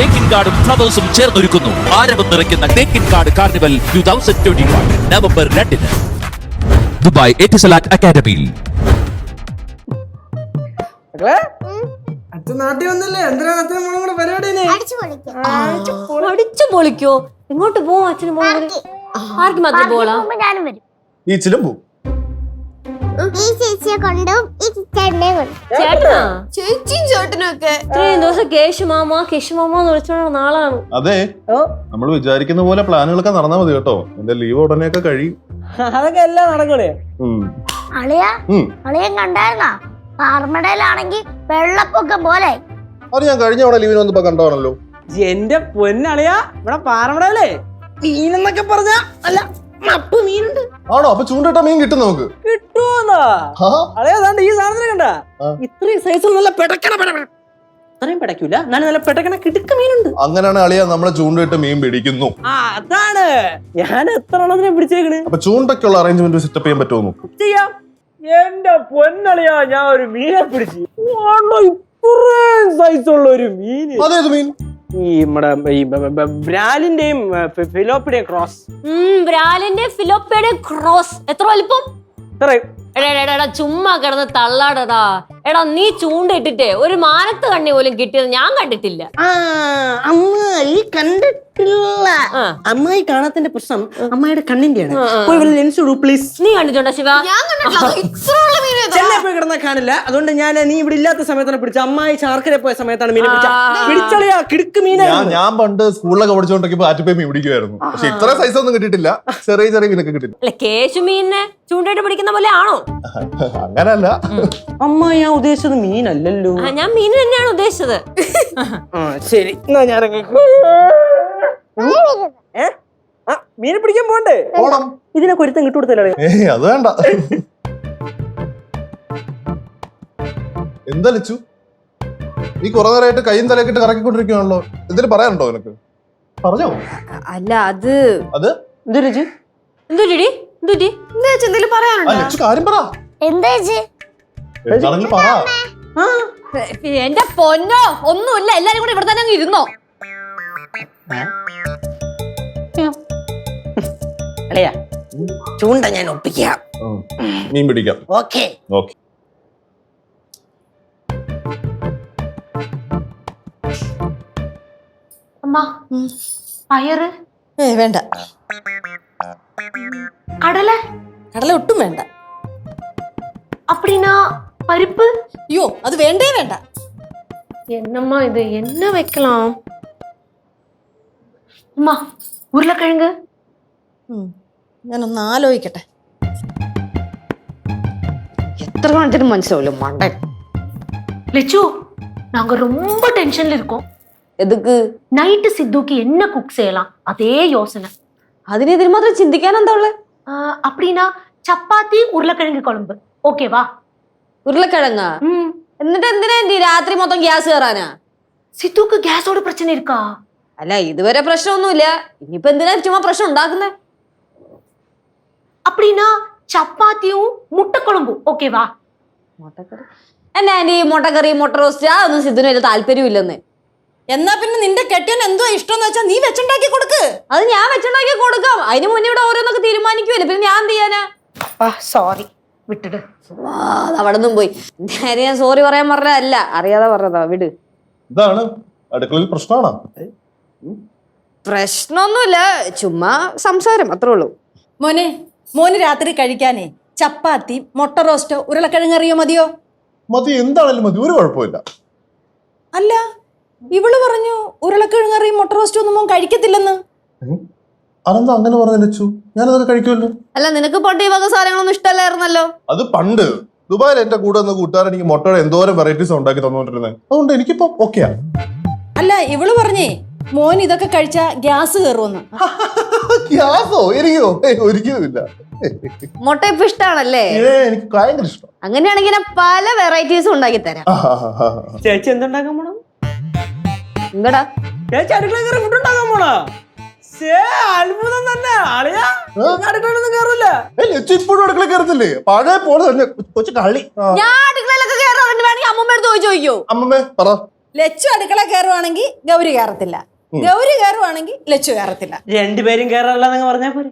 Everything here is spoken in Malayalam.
തേക്കിൻ കാർഡും ഫ്ലവേഴ്സും ചേർന്നൊരുക്കുന്നു. ആരവം നിറയ്ക്കുന്ന തേക്കിൻ card carnival two thousand twenty one November രണ്ടിന്. ദുബായ് എറ്റിസലാറ്റ് അക്കാദമിയിൽ. നാട്ടിൽ വന്നില്ലേ? എന്തിനാണ് അച്ഛനും മോളും കൂടെ പരിപാടി ഇനി? അടിച്ചു പൊളിക്കും പൊളിക്കോ? എങ്ങോട്ട് പോവും അച്ഛനും മോളും? ആർക്ക് മാത്രം പോളാ ബീച്ചിലും പോവും. ഈ ചേച്ചിയെ കൊണ്ടും ഈ ചേട്ടനെ കൊണ്ടും. ചേട്ടനാ? ചേച്ചിയും ചേട്ടനും ഒക്കെ ഇത്രയും ദിവസം കേശുമാമ കേശുമാമ എന്ന് വിളിച്ചോണ്ട നാളാണ്. അതെ. ഓ. നമ്മൾ വിചാരിക്കുന്ന പോലെ പ്ലാനുകളൊക്കെ നടന്നാ മതി കേട്ടോ. എന്റെ ലീവ് ഉടനെയൊക്കെ കഴിയും. അതൊക്കെ എല്ലാം നടക്കണേ. അളിയ. അളിയൻ കണ്ടായിരുന്നാ? പാർമടയിലാണെങ്കിൽ വെള്ളപ്പൊക്കം പോലെ. അത് ഞാൻ കഴിഞ്ഞ അവിടെ ലീവിന് വന്നപ്പോ കണ്ടോണല്ലോ എന്റെ പൊന്നളിയാ ഇവിടെ പാറമടല്ലേ മീനെന്നൊക്കെ പറഞ്ഞ അല്ല മപ്പ് മീനുണ്ട്. ആണോ? അപ്പൊ ചൂണ്ടിട്ട മീൻ കിട്ടും നമുക്ക്. കിട്ടുമെന്നാ ആ, അളിയാ അതാണ്ട് ഈ സാധനത്തിന് കണ്ട. ഇത്രയും സൈസിൽ നല്ല പെടക്കണ പെടക്കണ അത്രയും പെടക്കൂല. എന്നാലും നല്ല പെടക്കണ കിടുക്ക മീനുണ്ട്. അങ്ങനെയാണ് അളിയ നമ്മളെ ചൂണ്ടിട്ട് മീൻ പിടിക്കുന്നു. ആ അതാണ്. ഞാൻ എത്ര എണ്ണത്തിനെ പിടിച്ചേക്കണ്? അപ്പൊ ചൂണ്ടൊക്കെയുള്ള അറേഞ്ച്മെന്റ് സെറ്റപ്പ് ചെയ്യാൻ പറ്റുമോ നോക്കും. ചെയ്യാം. എന്റെ പൊന്നളിയാ ഞാൻ ഒരു മീനെ പിടിച്ചു. ഇത്രയും സൈസുള്ള ഒരു മീൻ അതേത് മീൻ? ഈ നമ്മുടെ ഈ ബ്രാലിന്റെയും ഫിലോപ്പിയുടെയും ക്രോസ്. ബ്രാലിന്റെ ഫിലോപ്പയുടെ ക്രോസ്. എത്ര വലിപ്പം? എടാ ചുമ്മാ കിടന്ന് തള്ളാടടാ. എടാ നീ ചൂണ്ടിട്ടിട്ടേ ഒരു മാനത്ത് കണ്ണി പോലും കിട്ടിയത് ഞാൻ കണ്ടിട്ടില്ല. ആ അമ്മായി കണ്ടിട്ടില്ല. അമ്മായി കാണാത്തതിന്റെ പ്രശ്നം അമ്മായിയുടെ കണ്ണിന്റെയാണ്. ലെൻസ് പ്ലീസ് നീ കണ്ടിട്ടുണ്ടോ ശിവ? ഞാൻ കണ്ടിട്ടില്ല? ചെന്നൈ പോയി കിടന്നാൽ കാണില്ല. അതുകൊണ്ട് ഞാൻ നീ ഇവിടെ ഇല്ലാത്ത സമയത്താണ് പിടിച്ച അമ്മായി ചാർക്കര പോയ സമയത്താണ് മീൻ പിടിച്ച. പിടിച്ചളിയാ കിടുക്ക് ഞാൻ ഞാൻ പണ്ട് സ്കൂളിലൊക്കെ പഠിച്ചോണ്ടൊക്കെ ആറ്റുപോയി മീൻ പിടിക്കുമായിരുന്നു പക്ഷെ ഇത്ര സൈസ് ഒന്നും കിട്ടിട്ടില്ല ചെറിയ ചെറിയ മീനൊക്കെ കിട്ടില്ല അല്ല കേശു മീനിനെ ചൂണ്ടയിട്ട് പിടിക്കുന്ന പോലെ ആണോ? അങ്ങനല്ല. അമ്മ ഞാൻ ഉദ്ദേശിച്ചത് മീനല്ലല്ലോ. ആ, ഞാൻ മീൻ തന്നെയാണ് ഉദ്ദേശിച്ചത്. ശരി. എന്നാ ഞാൻ മീൻ മീനെ പിടിക്കാൻ പോണ്ടേ? പോണം. ഇതിനെ കൊരുത്തം കിട്ടുകൊടുത്തല്ലേ? അത് വേണ്ട. എന്താ ലച്ചു നീ കുറെ നേരമായിട്ട് കൈയും തലയൊക്കെ ഇട്ട് കറക്കിക്കൊണ്ടിരിക്കുകയാണല്ലോ എന്തിനു പറയാനുണ്ടോ നിനക്ക്? പറഞ്ഞോ. അല്ല അത് അത്? എന്തെങ്കിലും പറയാനുണ്ടോ? കാര്യം പറ. എന്താ പറ. ആ. എന്റെ പൊന്നോ ഒന്നുമില്ല. എല്ലാരും കൂടെ ഇവിടെ തന്നെ അങ്ങ് ഇരുന്നോ? അല്ലയാ ചൂണ്ട ഞാൻ ഒപ്പിക്കാം. മീൻ പിടിക്കാം. ഓക്കേ. ഓക്കെ. അമ്മ പയറ് ഏ വേണ്ട കടല കടല ഒട്ടും വേണ്ട அப்படின்னா பருப்பு അയ്യോ അത് വേണ്ടേ വേണ്ട എന്നമ്മ ഇത് എന്നെ വെക്കലാം அம்மா உருளைக்கிழங்கு ഉം. ഞാനൊന്ന് ആലോചിക്കട്ടെ எத்தனை காலத்துக்கு மனசில் மண்டன் லெச்சு நாங்க ரொம்ப டென்ஷன்ல இருக்கோம் എതുക്ക് நைட்டு சித்துக்கு என்ன குக் செய்யலாம் அதே யோசனை അതിന് ഇതിന് മാത്രം ചിന്തിക്കാൻ എന്താ ഉള്ളത് ஆஹ், அப்படின்னா சப்பாத்தி உருளைக்கிழங்கு குழம்பு ஓகேவா ഉരുളക്കിഴങ്ങ ம் എന്നിട്ട് എന്തിനാ ആന്റി രാത്രി മൊത്തം ഗ്യാസ് കയറാനാ சித்துக்கு கேஸோட பிரச்சனை இருக்கா അല്ല ഇതുവരെ പ്രശ്നമൊന്നുമില്ല ഇനിയിപ്പോ എന്തിനാ ചുമ്മാ പ്രശ്നം ഉണ്ടാക്കുന്നേ அப்படின்னா சப்பாத்தியும் முட்டை குழம்பு ஓகேவா മുട്ടക്കറി എന്നെ ആന്റി മുട്ടക്കറി മുട്ട റോസ്റ്റ് അതൊന്നും സിദ്ധുന് വലിയ താല്പര്യമില്ലെന്ന് എന്നാ പിന്നെ നിന്റെ കെട്ടിയൻ എന്തോ ഇഷ്ടം എന്ന് വെച്ചാൽ നീ വെച്ചുണ്ടാക്കി കൊടുക്ക്. അത് ഞാൻ വെച്ചുണ്ടാക്കി കൊടുക്കാം. അതിന് മുന്നേ ഇവിടെ ഓരോന്നൊക്കെ തീരുമാനിക്കുമല്ലോ പിന്നെ ഞാൻ എന്ത് ചെയ്യാനാ? സോറി വിട്ടിട്ട് അവിടെ നിന്നും പോയി. നേരെ ഞാൻ സോറി പറയാൻ പറഞ്ഞതല്ല. അറിയാതെ പറഞ്ഞതാ. വിട്. ഇതാണ് അടുക്കളയിൽ പ്രശ്നമാണോ? പ്രശ്നമൊന്നുമില്ല. ചുമ്മാ സംസാരം അത്രേ ഉള്ളൂ. മോനെ മോന് രാത്രി കഴിക്കാനേ ചപ്പാത്തി മുട്ട റോസ്റ്റോ ഉരുളക്കിഴങ്ങ് അറിയോ മതിയോ? മതി. എന്താണെങ്കിലും മതി. ഒരു കുഴപ്പമില്ല അല്ല ഇവൾ പറഞ്ഞു ഉരുളക്കിഴങ്ങ് കറിയും മുട്ട റോസ്റ്റും ഒന്നും മോൻ കഴിക്കത്തില്ലെന്ന്. അതെന്താ അങ്ങനെ പറഞ്ഞു ഞാനതൊക്കെ കഴിക്കുമല്ലോ. അല്ല നിനക്ക് പണ്ട് ഈ വക സാധനങ്ങളൊന്നും ഇഷ്ടമല്ലായിരുന്നല്ലോ? അത് പണ്ട്. ദുബായിൽ എന്റെ കൂടെ നിന്ന് കൂട്ടുകാരൻ എനിക്ക് മുട്ടയുടെ എന്തോരം വെറൈറ്റീസ് ഉണ്ടാക്കി തന്നോണ്ടിരുന്നത് അതുകൊണ്ട് എനിക്കിപ്പോ ഓക്കെയാ അല്ല ഇവൾ പറഞ്ഞേ മോൻ ഇതൊക്കെ കഴിച്ച ഗ്യാസ് കയറുമെന്ന്. ഗ്യാസോ? എനിക്കോ? ഒരിക്കലും ഒരിക്കലുമില്ല. മുട്ട ഇപ്പൊ ഇഷ്ടാണല്ലേ? എനിക്ക് ഭയങ്കര ഇഷ്ടം. അങ്ങനെയാണെങ്കിൽ പല വെറൈറ്റീസും ഉണ്ടാക്കി തരാം. ചേച്ചി എന്തുണ്ടാക്കാൻ പോണം? എന്താടാ? ചേച്ചി അടുക്കള കയറി ഫുഡ് ഉണ്ടാക്കാൻ പോണോ? ശേ അത്ഭുതം തന്നെ. അടുക്കളൊന്നും ലച്ചു ഇപ്പോഴും അടുക്കള കയറത്തില്ലേ? പഴയ പോലെ തന്നെ. കൊച്ചു കള്ളി. ഞാൻ അടുക്കളയിലൊക്കെ കയറാറുണ്ട് വേണമെങ്കിൽ അമ്മമ്മ അടുത്ത് പോയി ചോദിക്കോ. അമ്മമ്മേ പറ. ലച്ചു അടുക്കള കയറുവാണെങ്കിൽ ഗൗരി കയറത്തില്ല. ഗൗരി കയറുവാണെങ്കിൽ ലച്ചു കയറത്തില്ല. രണ്ടുപേരും കയറാറില്ലെന്നങ്ങ് പറഞ്ഞാ പോരെ.